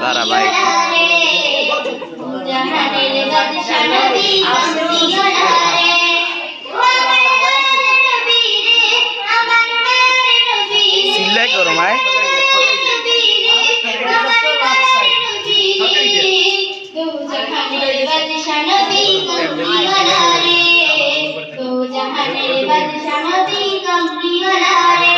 ধারাবাহিক চিল্লাই করো জাহানের বাদশাহ নবী কমলি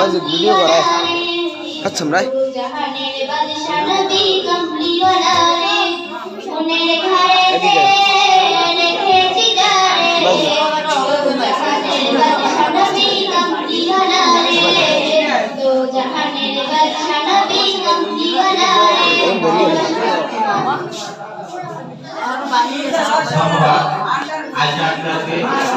मस्जिद वीडियो कर रहा है अच्छा मराय आज आपके